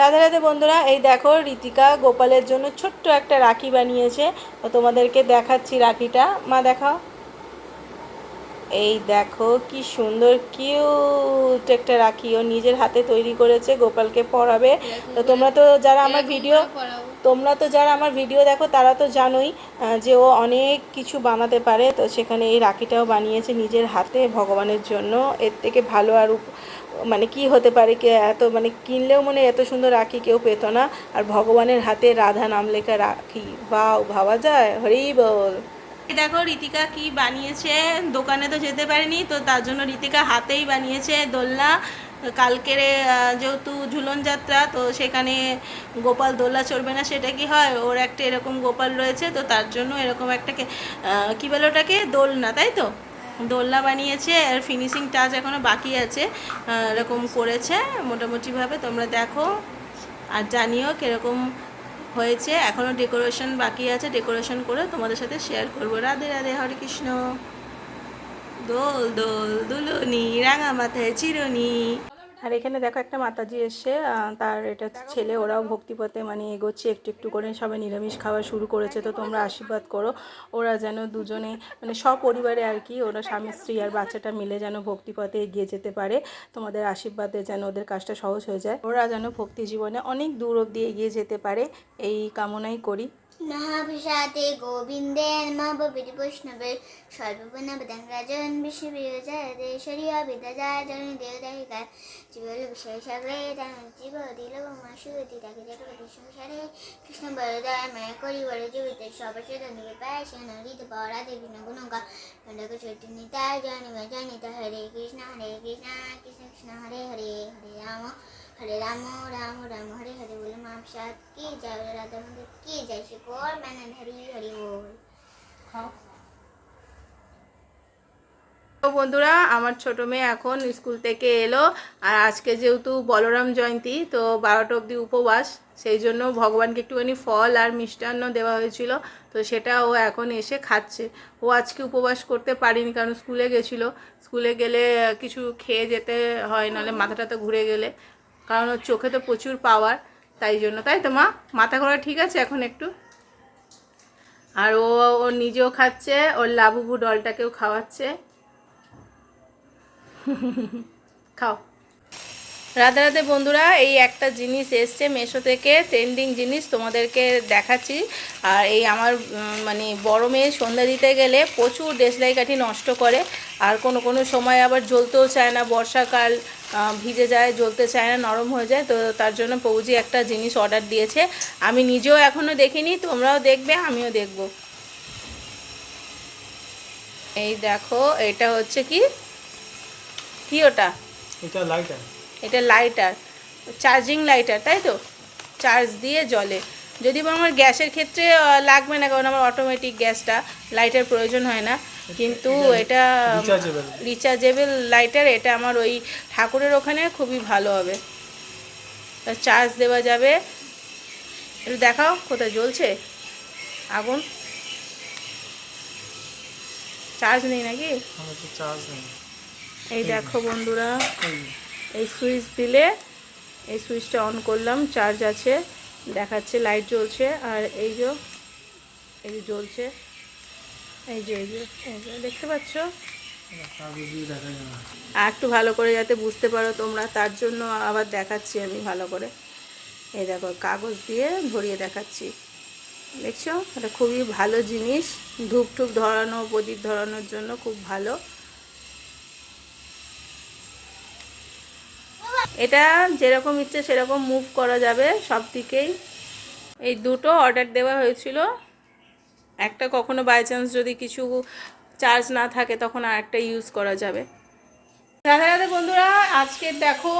রাধে রাধে বন্ধুরা এই দেখো রীতিকা গোপালের জন্য ছোট্ট একটা রাখি বানিয়েছে। তো তোমাদেরকে দেখাচ্ছি রাখিটা। মা দেখাও। এই দেখো কি সুন্দর কিউট একটা রাখি। ও নিজের হাতে তৈরি করেছে গোপালকে পড়াবে তো তোমরা তো যারা আমার ভিডিও তোমরা তো যারা আমার ভিডিও দেখো, তারা তো জানোই যে ও অনেক কিছু বানাতে পারে। তো সেখানে এই রাখিটাও বানিয়েছে নিজের হাতে ভগবানের জন্য। এর থেকে ভালো আর মানে কি হতে পারে কে এত মানে কিনলেও মনে এত সুন্দর রাখি কেউ পেত না। আর ভগবানের হাতে রাধা নাম লেখা রাখি। বাও ভাবা যায়? হরি বল। দেখো, রীতিকা কি বানিয়েছে? দোকানে তো যেতে পারেনি, তো তার জন্য রীতিকা হাতেই বানিয়েছে দোলনা। কালকের যেহেতু ঝুলন যাত্রা তো সেখানে গোপাল দোলনা চড়বে না সেটা কি হয়? ওর একটা এরকম গোপাল রয়েছে তো তার জন্য এরকম একটা কে- আহ, কি বলে ওটাকে? দোলনা তাই তো? দোলনা বানিয়েছে আর ফিনিশিং টাচ এখনও বাকি আছে এরকম করেছে মোটামুটিভাবে। তোমরা দেখো আর জানিও কীরকম হয়েছে। এখনও ডেকোরেশন বাকি আছে ডেকোরেশন করে তোমাদের সাথে শেয়ার করব। রাধে রাধে হরে কৃষ্ণ। দোল দোল দুলুনি রাঙা মাথায় চিরুনি। আর এখানে দেখো একটা মাতাজি এসছে আহ, তার এটা ছেলে ওরাও ভক্তিপথে মানে এগোচ্ছে একটু একটু করে সবাই নিরামিষ খাওয়া শুরু করেছে তো তোমরা আশীর্বাদ করো। ওরা যেন দুজনে মানে সপরিবারে আর কি ওরা স্বামী স্ত্রী আর বাচ্চাটা মিলে যেন ভক্তিপথে এগিয়ে যেতে পারে। তোমাদের আশীর্বাদে যেন ওদের কাজটা সহজ হয়ে যায়। ওরা যেন ভক্তি জীবনে অনেক দূর অব্দি এগিয়ে যেতে পারে এই কামনাই করি। মহাভিষাতে গোবিন্দেন মহাবীর বৈষ্ণবে সর্বগুণবদান রাজন বিশ্ববিজয় দেশরীয় বিদ্যাজয় জননী দেবদায়িকার জীবল বিষয় সকলে জীব দিল মাসুতি তাকে জগৎ সংসারে কৃষ্ণ বরদয় মায়া করি বড় জীবিত সবচেতন বিপায় সেন হৃদ পরা দেবী গুণকা খণ্ডক চৈতন্য তাই জানিব জানিত হরে কৃষ্ণ হরে কৃষ্ণ কৃষ্ণ কৃষ্ণ, হরে হরে হরে রাম হরে রাম রাম রাম, হরে হরে কি জয় রাধা মন্দির কি জয় শ্রী কর মানে হরি হরি বল। বন্ধুরা, আমার ছোট মেয়ে এখন স্কুল থেকে এলো, আর আজকে যেহেতু বলরাম জয়ন্তী, তো বারোটা অবধি উপবাস, সেই জন্য ভগবানকে একটুখানি ফল আর মিষ্টান্ন দেওয়া হয়েছিল, তো সেটা ও এখন এসে খাচ্ছে। ও আজকে উপবাস করতে পারিনি, কারণ স্কুলে গেছিল। স্কুলে গেলে কিছু খেয়ে যেতে হয়, নাহলে মাথাটা তো ঘুরে গেলে। কারণ ওর চোখে তো প্রচুর পাওয়ার তাই জন্য। তাই তো মা? মাথা ঘোরা ঠিক আছে এখন একটু? আর ও ও নিজেও খাচ্ছে, ওর লাবুবু ডলটাকেও খাওয়াচ্ছে। খাও। রাধে রাধে বন্ধুরা, এই একটা জিনিস এসছে মেশো থেকে ট্রেন্ডিং জিনিস তোমাদেরকে দেখাচ্ছি। আর এই আমার মানে বড় মেয়ে সন্ধ্যা দিতে গেলে প্রচুর দেশলাই কাঠি নষ্ট করে। আর কোনো কোনো সময় আবার জ্বলতেও চায় না, বর্ষাকাল ভিজে যায়, জ্বলতে চায় না, নরম হয়ে যায়। তো তার জন্য পৌজি একটা জিনিস অর্ডার দিয়েছে। আমি নিজেও এখনও দেখিনি, তোমরাও দেখবে, আমিও দেখব। এই দেখো, এটা হচ্ছে কি? কি ওটা? এটা লাইটার এটা লাইটার চার্জিং লাইটার তাই তো? চার্জ দিয়ে জ্বলে। যদি বা আমার গ্যাসের ক্ষেত্রে লাগবে না কারণ আমার অটোমেটিক গ্যাসটা লাইটার প্রয়োজন হয় না। কিন্তু এটা. রিচার্জেবল লাইটার এটা আমার ওই ঠাকুরের ওখানে খুবই ভালো হবে। চার্জ দেওয়া যাবে। একটু দেখাও কোথায় জ্বলছে? আগুন। চার্জ নেই নাকি? চার্জ নেই। এই দেখো বন্ধুরা। এই সুইচ দিলে এই সুইচটা অন করলাম, চার্জ আছে, দেখাচ্ছে, লাইট জ্বলছে, আর এই যে এই যে জ্বলছে, এই যে এই যে দেখতে পাচ্ছ? আর একটু ভালো করে যাতে বুঝতে পারো তোমরা, তার জন্য আবার দেখাচ্ছি আমি ভালো করে। এই দেখো, কাগজ দিয়ে ধরিয়ে দেখাচ্ছি। দেখছ? এটা খুবই ভালো জিনিস ধূপ টুপ ধরানো, প্রদীপ ধরানোর জন্য খুব ভালো। এটা যেরকম ইচ্ছে সেরকম মুভ করা যাবে সব দিকেই। এই দুটো অর্ডার দেওয়া হয়েছিল। একটা কখনো বাই চান্স যদি কিছু চার্জ না থাকে তখন আর একটা ইউজ করা যাবে। রাধা রাধা বন্ধুরা, আজকে দেখো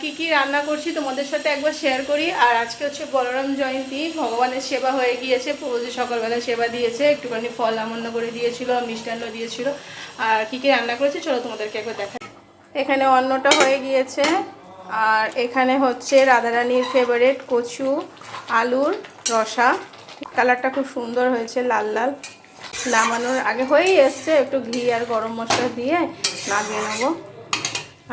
কি কি রান্না করছি তোমাদের সাথে একবার শেয়ার করি। আর আজকে হচ্ছে বলরাম জয়ন্তী, ভগবানের সেবা হয়ে গিয়েছে। প্রভুজি সকালবেলা সেবা দিয়েছে, একটুখানি ফল আমন্য করে দিয়েছিল, মিষ্টান্ন দিয়েছিল। আর কি কি রান্না করেছি, চলো তোমাদেরকে একবার দেখা এখানে অন্নটা হয়ে গিয়েছে। আর এখানে হচ্ছে রাধারানীর ফেভারেট কচু, আলুর রসা। কালারটা খুব সুন্দর হয়েছে, লাল লাল। নামানোর আগে হয়েই এসছে, একটু ঘি আর গরম মশলা দিয়ে নামিয়ে নেব।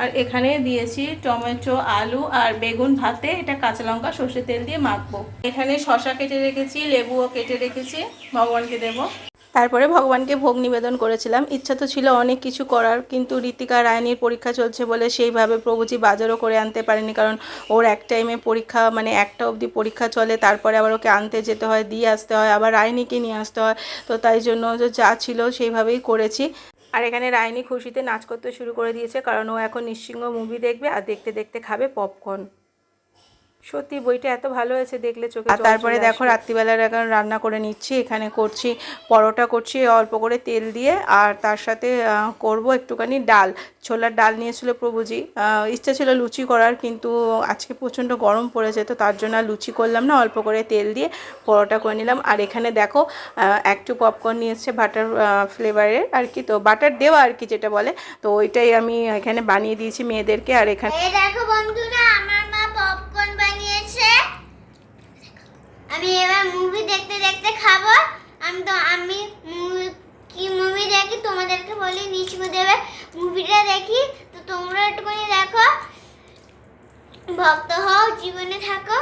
আর এখানে দিয়েছি টমেটো, আলু আর বেগুন ভাতে এটা কাঁচা লঙ্কা, সর্ষের তেল দিয়ে মাখবো। এখানে শশা কেটে রেখেছি, লেবুও কেটে রেখেছি, ভগবানকে দেব। তারপরে ভগবানকে ভোগ নিবেদন করেছিলাম। ইচ্ছা তো ছিল অনেক কিছু করার, কিন্তু ঋতিকা রায়নির পরীক্ষা চলছে বলে সেইভাবে প্রভুজি বাজারও করে আনতে পারেনি, কারণ ওর এক টাইমে পরীক্ষা মানে একটা অবধি পরীক্ষা চলে, তারপরে আবার ওকে আনতে যেতে হয়, দিয়ে আসতে হয়, আবার রায়নিকে নিয়ে আসতে হয়। তো তাই জন্য যে ছিল সেইভাবেই করেছি। আর এখানে রায়নি খুশিতে নাচ করতে শুরু করে দিয়েছে, কারণ ও এখন নিঃসিংহ মুভি দেখবে আর দেখতে দেখতে খাবে পপকর্ন সত্যি বইটা এত ভালো হয়েছে দেখলে চোখে আর তারপরে দেখো রাত্রিবেলার এখন রান্না করে নিচ্ছি এখানে করছি পরোটা করছি অল্প করে তেল দিয়ে আর তার সাথে করব একটুখানি ডাল। ছোলার ডাল নিয়েছিল প্রভুজি। ইচ্ছা ছিল লুচি করার কিন্তু আজকে প্রচণ্ড গরম পড়েছে তো তার জন্য আর লুচি করলাম না অল্প করে তেল দিয়ে পরোটা করে নিলাম। আর এখানে দেখো একটু পপকর্ন নিয়ে এসছে বাটার ফ্লেভারের আর কি তো বাটার দেওয়া আর কি যেটা বলে তো ওইটাই আমি এখানে বানিয়ে দিয়েছি মেয়েদেরকে আর এখানে দেখো বন্ধুরা আমার মা পপকর্ন বানিয়েছে আমি এবার মুভি দেখতে দেখতে খাব। আমি তো, আমি কি মুভি দেখি তোমাদেরকে বলি নিচু দেবে মুভিটা দেখি। তো তোমরা একটুখানি দেখো। ভক্ত হও, জীবনে থাকো।